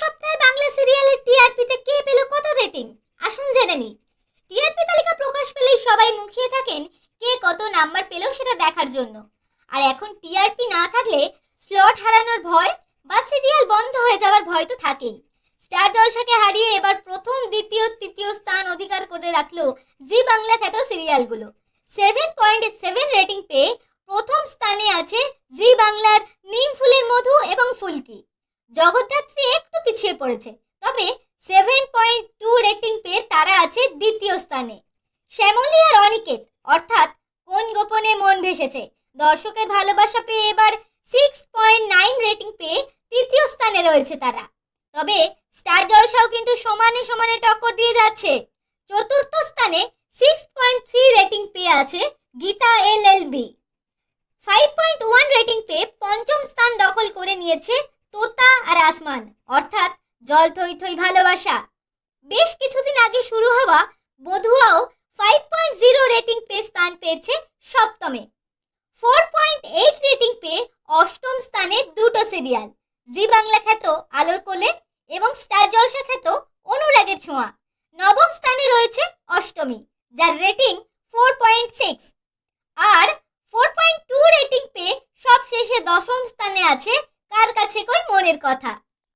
সপ্তাহে বাংলা সিরিয়ালের টিআরপিতে কে পেল কত রেটিং? আসুন জেনে নিই। টিআরপি তালিকা প্রকাশ পেলেই সবাই মুখিয়ে থাকেন কে কত নাম্বার পেল সেটা দেখার জন্য। আর এখন টিআরপি না থাকলে স্লট হারানোর ভয় বা সিরিয়াল বন্ধ হয়ে যাওয়ার ভয় তো থাকেই। স্টার জলসাকে হারিয়ে এবার প্রথম, দ্বিতীয়, তৃতীয় স্থান অধিকার করে রাখল জি বাংলা খ্যাত সিরিয়ালগুলো। সেভেন পয়েন্ট সেভেন রেটিং পেয়ে প্রথম স্থানে আছে জি বাংলার নিম ফুলের মধু এবং ফুলকি। জগদ্ধাত্রী একটু পিছিয়ে পড়েছে। তবে সেভেন পয়েন্ট টু রেটিং পেয়ে তারা আছে দ্বিতীয় স্থানে। শ্যামলী আর অনিকেত, অর্থাৎ কোন গোপনে মন ভেসেছে? দর্শকের ভালোবাসা পেয়ে এবার সিক্স পয়েন্ট নাইন রেটিং পেয়ে তৃতীয় স্থানে রয়েছে তারা। তবে স্টার জলসাও কিন্তু সমানে সমানে টক্কর দিয়ে যাচ্ছে। চতুর্থ স্থানে সিক্স পয়েন্ট থ্রি রেটিং পেয়ে আছে Geeta L L B. Five point one rating পেয়ে পঞ্চম স্থান দখল করে নিয়েছে আসমান অর্থাৎ জল থই থই ভালোবাসা। বেশ কিছুদিন আগে শুরু হওয়া বধুয়াও ফাইভ পয়েন্ট জিরো রেটিং পেয়ে স্থান পেয়েছে সপ্তমে। ফোর পয়েন্ট এইট রেটিং পেয়ে অষ্টম স্থানে দুটো সিরিয়াল জি বাংলা খ্যাত আলোর কোলে এবং স্টার জলসা খ্যাত অনুরাগের ছোঁয়া। নবম স্থানে রয়েছে অষ্টমী, যার রেটিং ফোর পয়েন্ট সিক্স আর ফোর পয়েন্ট টু রেটিং পেয়ে সবশেষে দশম স্থানে আছে কার কাছে কই মনের কথা?